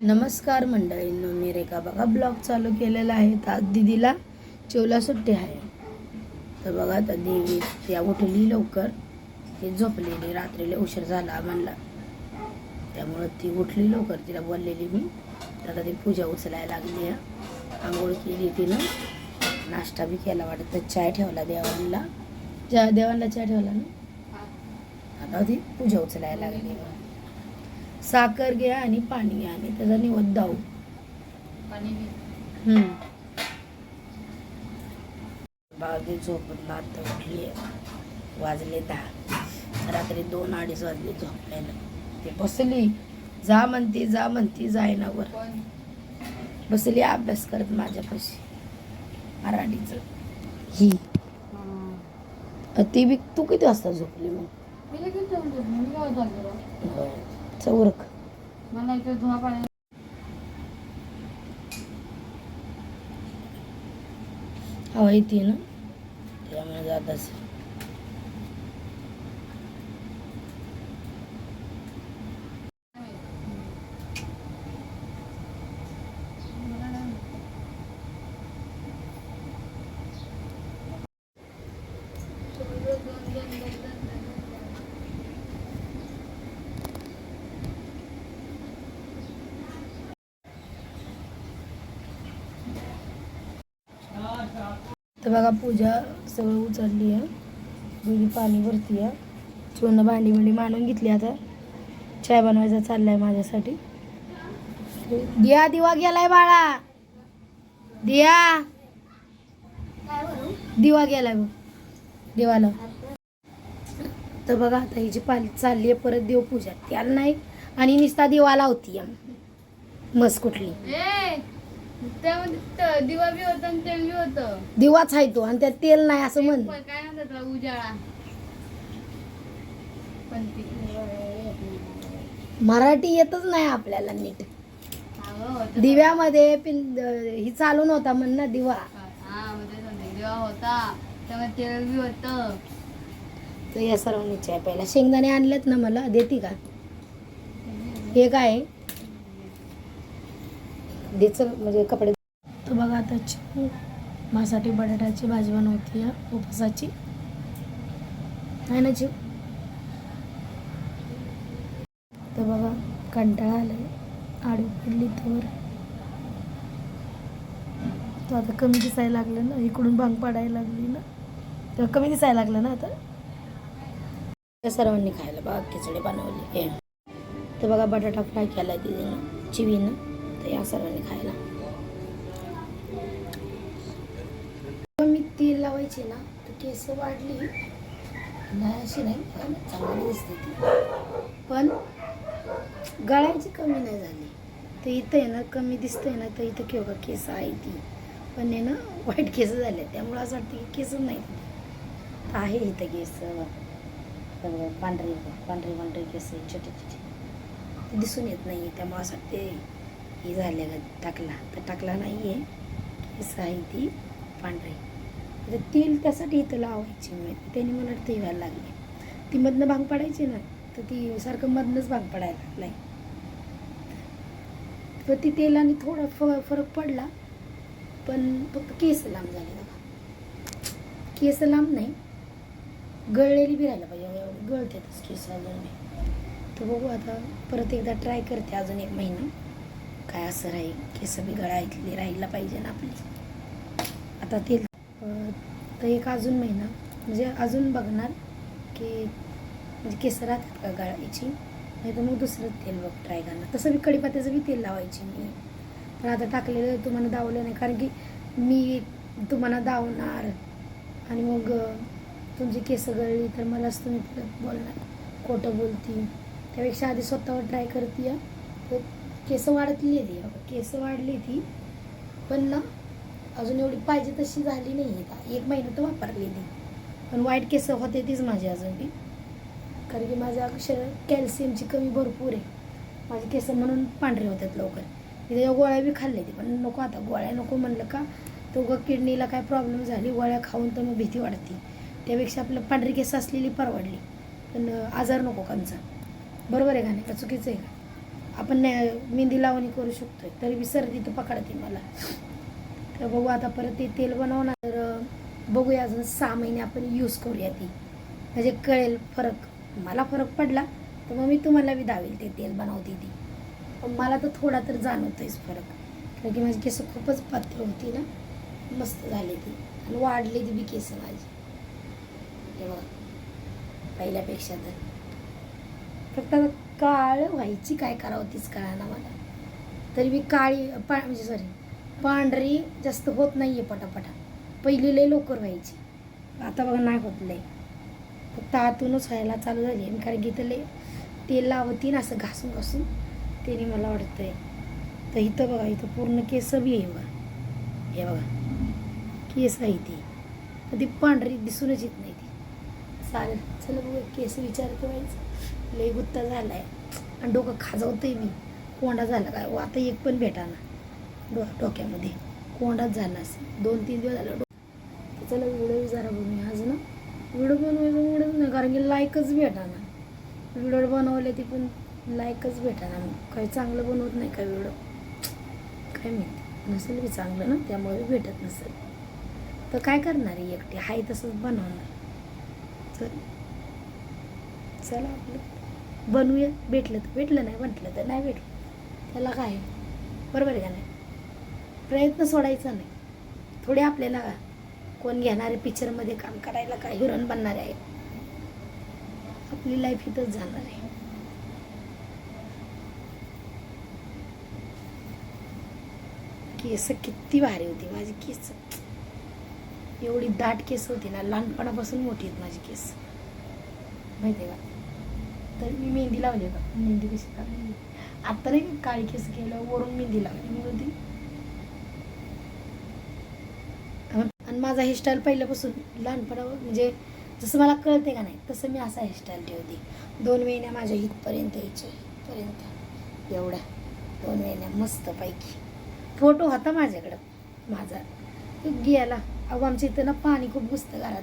नमस्कार मंडळींनो मी रेखा. बघा ब्लॉग चालू केलेला आहे. तर आज दिदीला चिवला सुट्टी आहे. तर बघा आता देवी त्या उठली लवकर. ती झोपलेली. रात्रीला उशीर झाला म्हणला. त्यामुळं ती उठली लवकर. तिला बोललेली मी. तर आता ती पूजा उचलायला लागली आहे. आंघोळ केली तिनं. नाश्ता बी केला वाटत. तर चाय ठेवला देवांना चहा देवांना चाय ठेवला ना आता ती पूजा उचलायला लागली साखर घ्या आणि पाणी घ्या आणि त्याचा निवद दाऊ हम्म. बागी झोपून आता उठली. वाजले दहा. रात्री दोन अडीच वाजले झोपायला ते बसली. जा म्हणते जा म्हणते वर. बसली अभ्यास करत माझ्यापाशी. मराठीचं. ही. ती बी तू किती वाजता झोपली मग? होय. मला इथे धुवा पाणी हवा येते ना? त्यामुळे जात असेल. तर बघा पूजा सगळं उचलली आहे. दुधी पाणी भरती आहे. चूर्ण भांडी भांडी मांडून घेतली आता. चाय बनवायचा चाललाय माझ्यासाठी. दिया दिवा गेलाय बाळा. दिया. दिवा गेलाय बघ. देवाला. तर बघा आता हिची पाली चालली आहे परत देवपूजा. त्याला नाही आणि निस्ता दिवा लावती मस्त कुठली. त्यामध्ये दिवा बी होता आणि तेल बी होतं. दिवाच आहे तो आणि त्यात तेल नाही असं म्हण. पण काय म्हणतात त्याला उजाळा. पण ती मराठी येतच नाही आपल्याला नीट. होतं. दिव्यामध्ये पिं ही चालू नव्हता म्हण ना दिवा. हा दिवा होता त्यामध्ये तेल बी होतं. तर या सर्वांनी चाय प्यायला शेंगदाणे आणलेत ना मला देते का? हे काय चल म्हणजे कपडे तो बघा आता चिऊ माझ्यासाठी बटाट्याची भाजी बनवती आहे उपवासाची. आहे ना चिव तर बघा कंटाळा आलाय. आडू पडली तर. तो आता कमी दिसायला लागलं ना इकडून भांग पाडायला लागली ना. तर कमी दिसायला लागलं ना आता? सर्वांनी खायला बघा खिचडी बनवली हे. तर बघा बटाटा फ्राय केला तिने चिवीनं. तर या सर्वांनी खायला. मी तेल लावायचे ना तर केस वाढली. नाही अशी नाही पण चांगली दिसते ती. पण गळ्याची कमी नाही झाली. तर इथं आहे ना कमी दिसतंय ना तर इथं केव्हा केस आहे ती. पण आहे ना वाईट केस झाले. त्यामुळं असं वाटतं की केसच नाही. आहे इथं केस. पांढरे पांढरे पांढरे केस छोटे छोटे. ते दिसून येत नाही त्यामुळे असं वाटते हे झालेला टाकला. तर टाकला नाही आहे केस आहे ती पांढरी. तर म्हणजे तेल त्यासाठी इथं लावायची मी. त्याने मला ते व्हायला लागले. ती मधनं भांग पडायची ना तर ती सारखं मधनंच भांग पडायला लागलाय. तर ती तेलाने थोडा फ फरक पडला पण फक्त केस लांब झाले बघा. केस लांब नाही. गळलेली बी राहिला पाहिजे गळते गळतेच केस अजून नाही तर बघू आता परत एकदा ट्राय करते अजून एक महिना. काय असं राहील? केस बी इथली राहायला पाहिजे ना आपली. आता तेल तर एक अजून महिना म्हणजे अजून बघणार की म्हणजे केस राहतात का गळायची? नाही तर मग दुसरं तेल बघ ट्राय करणार. तसं मी कडीपात्याचं बी तेल लावायची मी. पण आता टाकलेलं तुम्हाला दावलं नाही कारण की मी तुम्हाला दावणार. आणि मग तुमची केस गळली तर मलाच तुम्ही बोलणार. खोटं बोलती. त्यापेक्षा आधी स्वतःवर ट्राय करते तर केस वाढतली आहे ती केस वाढली ती पण ना अजून एवढी पाहिजे तशी झाली नाही आहे एक महिना तर वापरली ती पण वाईट केस होते तीच माझी अजून बी. कारण की माझ्या अक्षर कॅल्शियमची कमी भरपूर आहे. माझे केस म्हणून पांढरे होतात लवकर. तिथे गोळ्या बी खाल्ले ती पण नको आता. गोळ्या नको म्हणलं का तो ग किडनीला काय प्रॉब्लेम झाली गोळ्या खाऊन तर मग भीती वाढते त्यापेक्षा आपलं पांढरी केस असलेली परवडली. पण आजार नको कांचा. बरोबर आहे का नाही? का चुकीचं आहे का? आपण मेहंदी लावणी करू शकतोय तरी बी सर्दी तर पकडते मला. तर बघू आता परत ते तेल बनवणार तर बघूया अजून सहा महिने आपण यूज करूया ती. म्हणजे कळेल फरक. मला फरक पडला तर मग मी तुम्हाला बी दावेल ते तेल बनवते ती. पण मला तर थोडा तर जाणवतोयच फरक. कारण की माझी केस खूपच पात्र होती ना मस्त झाली ती. आणि वाढली ती बी केस माझी. तेव्हा पहिल्यापेक्षा तर. फक्त आता काळ व्हायची काय करावं तीच कळा मला. तरी मी काळी पा म्हणजे सॉरी पांढरी जास्त होत नाही आहे पटापटा. पहिली लई लवकर व्हायची. आता बघा नाही होत लय. फक्त आतूनच व्हायला चालू झाली आणि कारण की इथं लई तेल लावती ना असं घासून घासून त्याने मला वाटतंय. तर इथं बघा इथं पूर्ण केस बी आहे बघा. हे बघा. केस आहे ती. ती पांढरी दिसूनच येत नाही ती. चालेल चला बघू केस विचारतो व्हायचं लय गुत्ता झालाय. आणि डोकं खाजवतंय मी. कोंडा झाला काय? आता एक पण भेटाना. डो डोक्यामध्ये. कोंडाच झाला असेल दोन तीन दिवस झालं डो चला व्हिडिओ जरा बघूया आज ना व्हिडिओ बनवायचं म्हणत नाही कारण की लाईकच भेटाना. व्हिडिओ बनवले ती पण लाईकच भेटाना. मग काही चांगलं बनवत नाही का व्हिडिओ? काय माहिती? नसेल बी चांगलं ना त्यामुळे भेटत नसेल. तर काय करणार आहे एकटी? हाय तसंच बनवणार. चल चला आपलं. बनवूया भेटलं तर भेटलं नाही म्हटलं तर नाही भेटलं. त्याला काय? बरोबर आहे का नाही? प्रयत्न सोडायचा नाही. थोडे आपल्याला कोण घेणारे पिक्चरमध्ये काम करायला काय हिरोन बनणारे आहे आपली लाईफ इथंच जाणार आहे. केस किती भारी होती माझी केस. एवढी दाट केस होती ना लहानपणापासून मोठी आहेत माझी केस. माहिती का? तर मी मेहंदी लावली का मेहंदी कशी काढली आता नाही का काळी केस केलं वरून मेहंदी लावली. मी होती आणि माझा हेअरस्टाईल पहिल्यापासून लहानपणावर म्हणजे जसं मला कळते का नाही तसं मी असा हेअरस्टाईल ठेवते. दोन महिन्या माझ्या इथपर्यंत यायचे इथपर्यंत. एवढ्या दोन महिन्या मस्तपैकी. फोटो होता माझ्याकडं माझा. गेला. अहो आमच्या इथं ना पाणी खूप घुसतं घरात.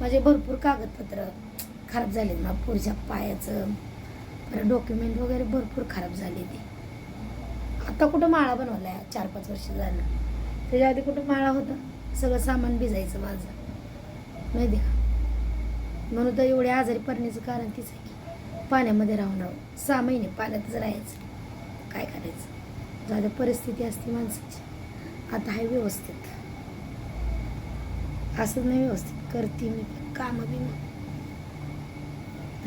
माझे भरपूर कागदपत्र खराब झाले मग पुरुषा पायाचं परत डॉक्युमेंट वगैरे भरपूर खराब झाले ते. आता कुठं माळा बनवला आहे चार पाच वर्ष झालं. त्याच्या आधी कुठं माळा होता? सगळं सामान भिजायचं माझं. माहिती का? म्हणून तर एवढे आजारी पडण्याचं कारण तीच आहे की पाण्यामध्ये राहून राहून. सहा महिने पाण्यातच राहायचं. काय करायचं? जाऊ परिस्थिती असते माणसाची. आता आहे व्यवस्थित. असं नाही व्यवस्थित. करते मी पण कामं बी मग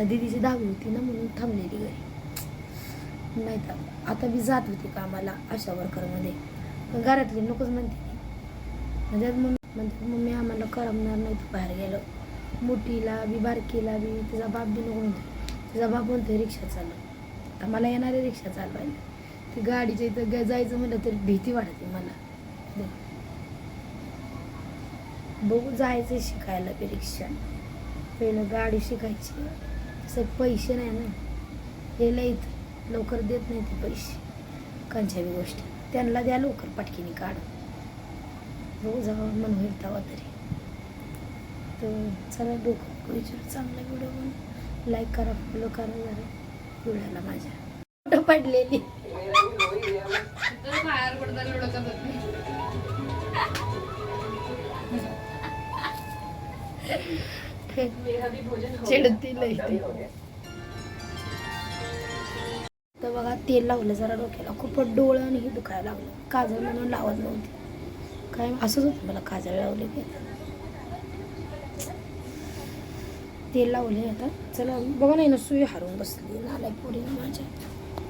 दिदीची दहावी होती ना म्हणून थांबलेली घरी. नाही तर आता मी जात होती कामाला आशा वर्करमध्ये. पण घरातली नकोच म्हणते म्हणजे मम्मी म्हणते मम्मी आम्हाला करमणार नाही तू बाहेर गेलो. मोठीला बी बारकीला बी तिचा बाप बी नको म्हणतो. तिचा बाप म्हणतोय रिक्षा चालव. आता मला आहे रिक्षा चालवायला. ती गाडीच्या इथं ग- जायचं म्हणलं तरी भीती वाटते मला. बघू. जायचं शिकायला बी रिक्षा पहिलं गाडी शिकायची. तसं पैसे नाही ना. हे लईत लवकर देत नाही ते पैसे. कंचावी गोष्ट. गोष्टी त्यांना द्या लवकर पटकीने काढ बघू जाऊ मन होईल तेव्हा तरी. तर चला डोकं विचार. चांगला व्हिडिओ म्हणून लाईक करा फॉलो करा जरा. व्हिडिओला माझ्या फोटो पडलेली. तर चिडती लई ती. तर बघा तेल लावलं जरा डोक्याला. खूपच डोळं आणि हे दुखायला लागलं. काजळ म्हणून लावत नव्हती. काय असंच होतं मला काजळ लावले की. तेल लावले आता. चला बघा नाही ना सुई हारून बसली. नालाय पुढे माझ्या.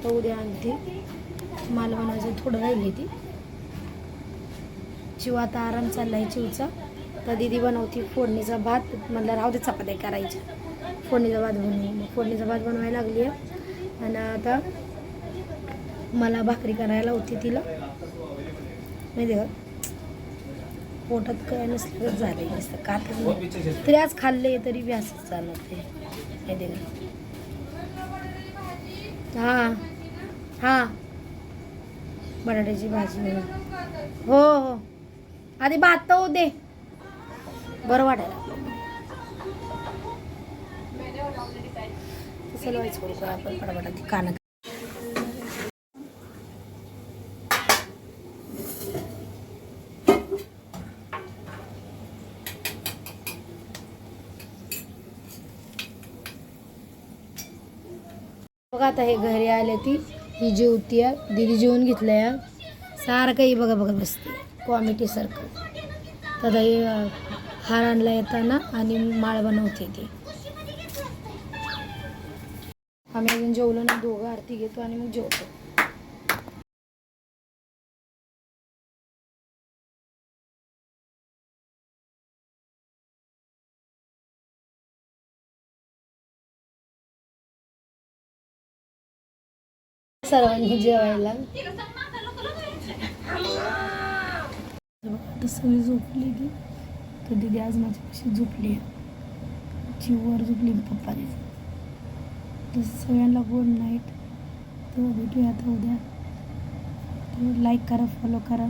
तर उद्या आणते. माल म्हणायचं थोडं राहिली ती. चिव आता आराम चाललाय चिवचा तर दिदी बनवती फोडणीचा भात. म्हणलं राहू दे चपात्या करायच्या. फोडणीचा भात बनवू. मग फोडणीचा भात बनवायला लागली आहे आणि आता मला भाकरी करायला होती तिला. माहिती का? पोटात काय नसलं झालं आहे नसतं नाही. तरी आज खाल्ले तरी बी असंच चालत ते. माहिती का? हां. हां. बटाट्याची भाजी हो हो. आधी भात तर होऊ दे. बरं वाटायला. आपण बघा आता हे घरी आले ती. ही जेवती दिदी जेवून घेतलं या सारखं ही बघा बघा बसते. कॉमेटी सारखं. तर हार आणला येताना आणि माळ बनवते ती. आम्ही अजून जेवलो ना दोघं आरती घेतो आणि मग जेवतो. सर्वांनी जेवायला. आता सगळी झोपली की तर दिदी आज माझ्यापाशी झोपली आहे. जीववर झोपली पप्पा दिदी तर सगळ्यांना गुड नाईट तर भेटूया आता उद्या. तर लाईक करा फॉलो करा.